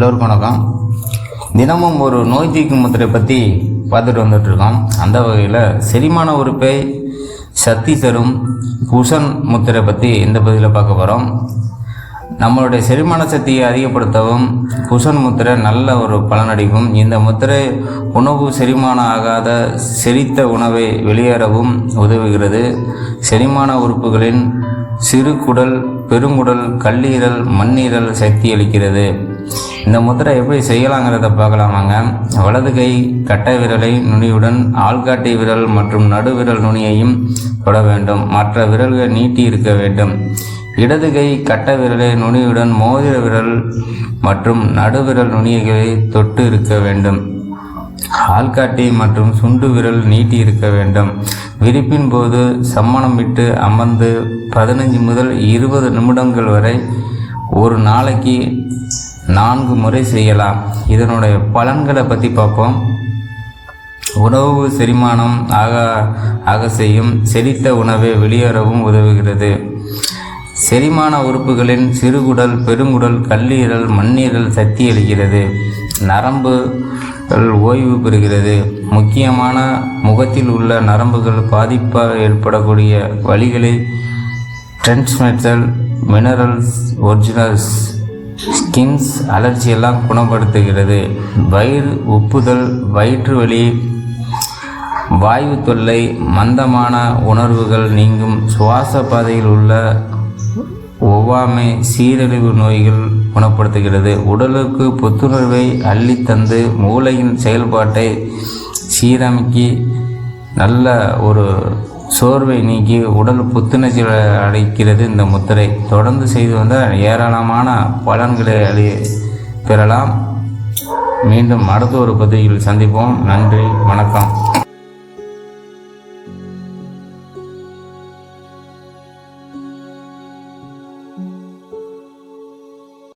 எல்லோருக்கும் வணக்கம். தினமும் ஒரு நோய் தீர்க்கும் முத்திரை பற்றி பார்த்துட்டு வந்துட்டுருக்கோம் அந்த வகையில் செரிமான உறுப்பை சக்தி தரும் குஷன் முத்திரை பற்றி இந்த பகுதியில் பார்க்க போகிறோம் நம்மளுடைய செரிமான சக்தியை அதிகப்படுத்தவும் குஷன் முத்திரை நல்ல ஒரு பலனடிக்கும் இந்த முத்திரை உணவு செரிமானம் ஆகாத செரித்த உணவை வெளியேறவும் உதவுகிறது. செரிமான உறுப்புகளின் சிறு குடல் பெருங்குடல் கல்லீரல் மண்ணீரல் சக்தி அளிக்கிறது. இந்த முத்திரை எப்படி செய்யலாங்கிறத பார்க்கலாமாங்க. வலது கை கட்டை விரலை நுனியுடன் ஆள்காட்டி விரல் மற்றும் நடுவிரல் நுனியையும் தொட வேண்டும். மற்ற விரல்கள் நீட்டி இருக்க வேண்டும். இடது கை கட்டை விரலை நுனியுடன் மோதிர விரல் மற்றும் நடுவிரல் நுனிகளை தொட்டு இருக்க வேண்டும். ஆள்காட்டி மற்றும் சுண்டு விரல் நீட்டி இருக்க வேண்டும். விரிப்பின் போது சம்மணம் விட்டு அமர்ந்து பதினஞ்சு முதல் இருபது நிமிடங்கள் வரை ஒரு நாளைக்கு நான்கு முறை செய்யலாம். இதனுடைய பலன்களை பற்றி பார்ப்போம். உணவு செரிமானம் ஆக ஆக செய்யும். செரித்த உணவை வெளியேறவும் உதவுகிறது. செரிமான உறுப்புகளின் சிறுகுடல் பெருங்குடல் கல்லீரல் மண்ணீரல் சக்தி அளிக்கிறது. நரம்புகள் ஓய்வு பெறுகிறது. முக்கியமான முகத்தில் உள்ள நரம்புகள் பாதிப்பாக ஏற்படக்கூடிய வழிகளை டிரான்ஸ்மெட்டல் மினரல்ஸ் ஒரிஜினல்ஸ் ஸ்கின்ஸ் அலர்ஜியெல்லாம் குணப்படுத்துகிறது. வயிறு உப்புதல் வயிற்று வலி வாயு தொல்லை மந்தமான உணர்வுகள் நீங்கும். சுவாச பாதையில் உள்ள ஒவ்வாமை சீரழிவு நோய்கள் குணப்படுத்துகிறது. உடலுக்கு புத்துணர்வை அள்ளித்தந்து மூளையின் செயல்பாட்டை சீரமைக்கி நல்ல ஒரு சோர்வை நீக்கி உடல் புத்துணர்ச்சி அளிக்கிறது இந்த முத்திரை. தொடர்ந்து செய்து வந்தால் ஏராளமான பலன்களை அளி பெறலாம். மீண்டும் அடுத்த ஒரு பதிவில் சந்திப்போம். நன்றி. வணக்கம்.